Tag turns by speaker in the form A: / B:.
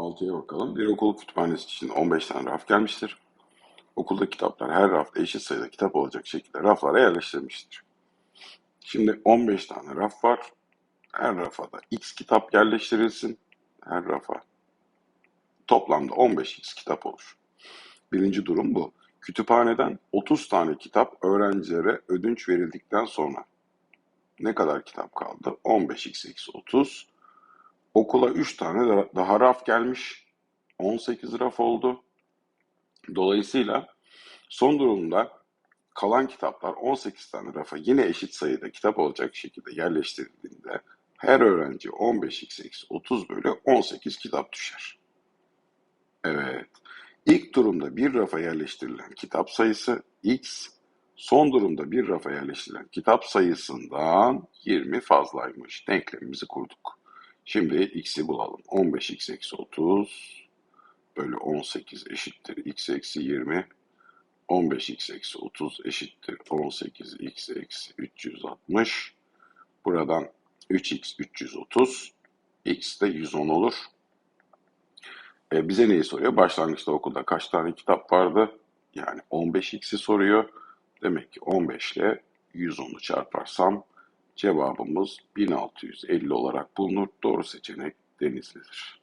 A: 6'ya bakalım. Bir okul kütüphanesi için 15 tane raf gelmiştir. Okulda kitaplar her rafta eşit sayıda kitap olacak şekilde raflara yerleştirilmiştir. Şimdi 15 tane raf var. Her rafa da x kitap yerleştirilsin. Her rafa toplamda 15x kitap olur. Birinci durum bu. Kütüphaneden 30 tane kitap öğrencilere ödünç verildikten sonra ne kadar kitap kaldı? 15x eksi 30. Okula 3 tane da- daha raf gelmiş. 18 raf oldu. Dolayısıyla son durumda kalan kitaplar 18 tane rafa yine eşit sayıda kitap olacak şekilde yerleştirildiğinde her öğrenci 15x eksi 30 bölü 18 kitap düşer. Evet. İlk durumda bir rafa yerleştirilen kitap sayısı x, son durumda bir rafa yerleştirilen kitap sayısından 20 fazlaymış. Denklemimizi kurduk. Şimdi x'i bulalım. 15x eksi 30 bölü 18 eşittir x eksi 20. 15x eksi 30 eşittir 18x eksi 360. Buradan 3x 330, x de 110 olur. E, bize neyi soruyor? Başlangıçta okulda kaç tane kitap vardı? Yani 15x'i soruyor. Demek ki 15 ile 110'u çarparsam cevabımız 1650 olarak bulunur. Doğru seçenek Denizli'dir.